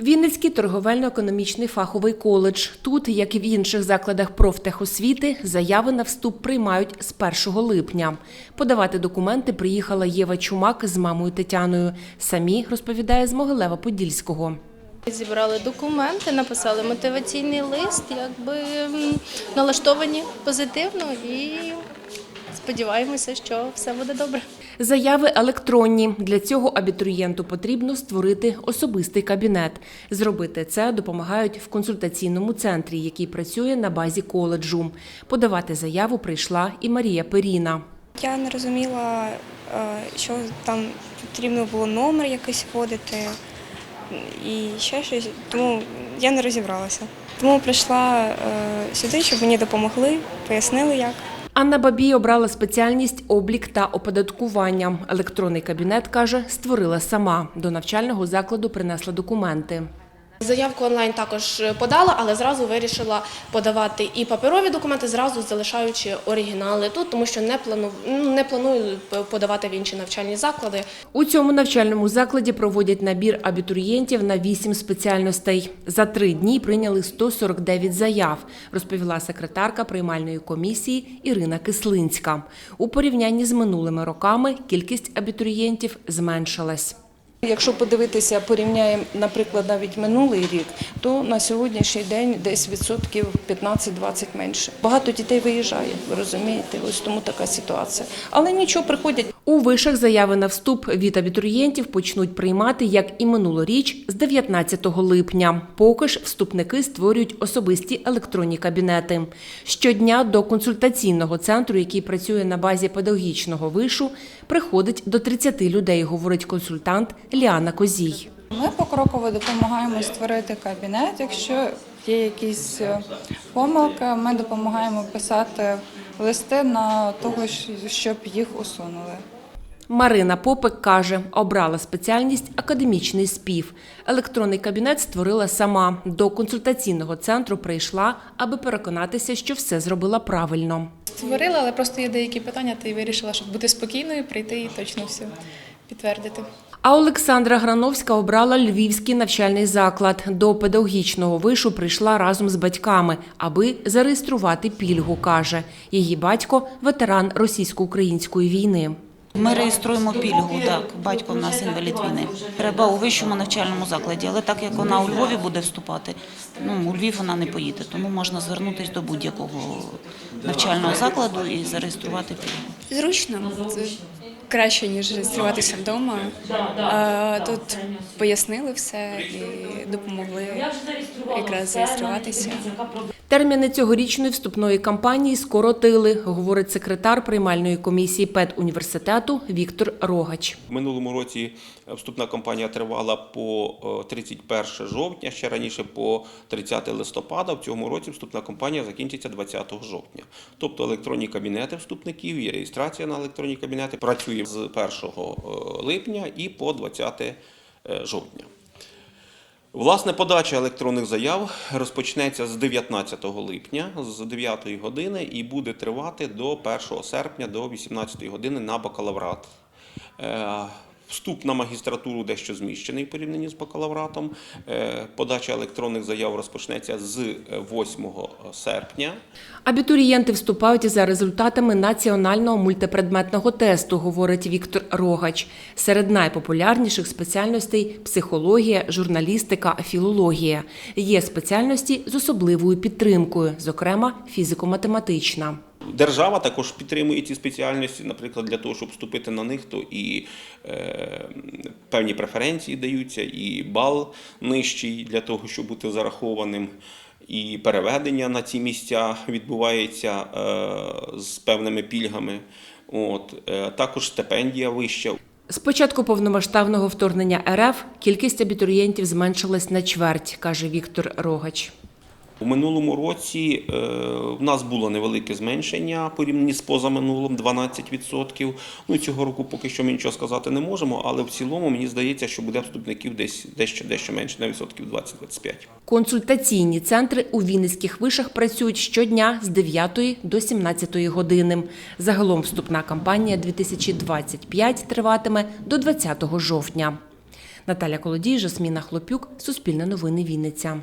Вінницький торговельно-економічний фаховий коледж. Тут, як і в інших закладах профтехосвіти, заяви на вступ приймають з 1 липня. Подавати документи приїхала Єва Чумак з мамою Тетяною. Самі розповідає з Могилева-Подільського. Зібрали документи, написали мотиваційний лист, якби налаштовані позитивно і сподіваємося, що все буде добре. Заяви електронні. Для цього абітурієнту потрібно створити особистий кабінет. Зробити це допомагають в консультаційному центрі, який працює на базі коледжу. Подавати заяву прийшла і Марія Періна. Я не розуміла, е, що там потрібно було номер якийсь вводити і ще щось, тому я не розібралася. Тому прийшла е, сюди, щоб мені допомогли, пояснили як. Анна Бабій обрала спеціальність облік та оподаткування. Електронний кабінет каже, створила сама. До навчального закладу принесла документи. Заявку онлайн також подала, але зразу вирішила подавати і паперові документи, зразу залишаючи оригінали тут, тому що не планую, ну, не планую подавати в інші навчальні заклади. У цьому навчальному закладі проводять набір абітурієнтів на вісім спеціальностей. За три дні прийняли 149 заяв, розповіла секретарка приймальної комісії Ірина Кислинська. У порівнянні з минулими роками кількість абітурієнтів зменшилась. Якщо подивитися, порівняємо, наприклад, навіть минулий рік, то на сьогоднішній день десь відсотків 15-20 менше. Багато дітей виїжджає, ви розумієте, ось тому така ситуація. Але нічого приходять. У вишах заяви на вступ від абітурієнтів почнуть приймати, як і минулоріч, з 19 липня. Поки ж вступники створюють особисті електронні кабінети. Щодня до консультаційного центру, який працює на базі педагогічного вишу, приходить до 30 людей, говорить консультант Ліана Козій. Ми покроково допомагаємо створити кабінет. Якщо є якісь е, помилки, ми допомагаємо писати листи на того, щоб їх усунули. Марина Попик каже, обрала спеціальність академічний спів. Електронний кабінет створила сама. До консультаційного центру прийшла, аби переконатися, що все зробила правильно. Створила, але просто є деякі питання, та й вирішила, щоб бути спокійною, прийти і точно все підтвердити. А Олександра Грановська обрала львівський навчальний заклад. До педагогічного вишу прийшла разом з батьками, аби зареєструвати пільгу. каже її батько ветеран російсько-української війни. Ми реєструємо пільгу, так, батько в нас інвалід війни. Треба у вищому навчальному закладі, але так як вона у Львові буде вступати, ну у Львів вона не поїде, тому можна звернутися до будь-якого навчального закладу і зареєструвати пільгу. Зручно, краще, ніж реєструватися вдома. А, Тут пояснили все і допомогли якраз зареєструватися. Терміни цьогорічної вступної кампанії скоротили, говорить секретар приймальної комісії педуніверситету Віктор Рогач. В минулому році вступна кампанія тривала по е, 31 жовтня, ще раніше по 30 листопада. В цьому році вступна кампанія закінчиться 20 жовтня. Тобто електронні кабінети вступників і реєстрація на електронні кабінети працює з 1 е, липня і по 20 е, жовтня. Власне, подача електронних заяв розпочнеться з 19 липня з 9 години і буде тривати до 1 серпня до 18 години на бакалаврат. Е, Вступ на магістратуру дещо зміщений в порівнянні з бакалавратом. Е, Подача електронних заяв розпочнеться з е, 8 серпня. Абітурієнти вступають за результатами національного мультипредметного тесту, говорить Віктор Рогач. Серед найпопулярніших спеціальностей психологія, журналістика, філологія. Є спеціальності з особливою підтримкою, зокрема фізико-математична. Держава також підтримує ці спеціальності, наприклад, для того, щоб вступити на них, то і е, певні преференції даються, і бал нижчий для того, щоб бути зарахованим. І переведення на ці місця відбувається е, з певними пільгами. От, е, також стипендія вища. З початку повномасштабного вторгнення РФ кількість абітурієнтів зменшилась на чверть, каже Віктор Рогач. У минулому році е, в нас було невелике зменшення порівняно з позаминулим 12%. Ну цього року поки що ми нічого сказати не можемо, але в цілому мені здається, що буде вступників десь дещо дещо менше на відсотків 20-25. Консультаційні центри у Вінницьких вишах працюють щодня з 9 до 17 години. Загалом вступна кампанія 2025 триватиме до 20 жовтня. Наталя Колодій, Жасміна Хлопюк, Суспільне новини Вінниця.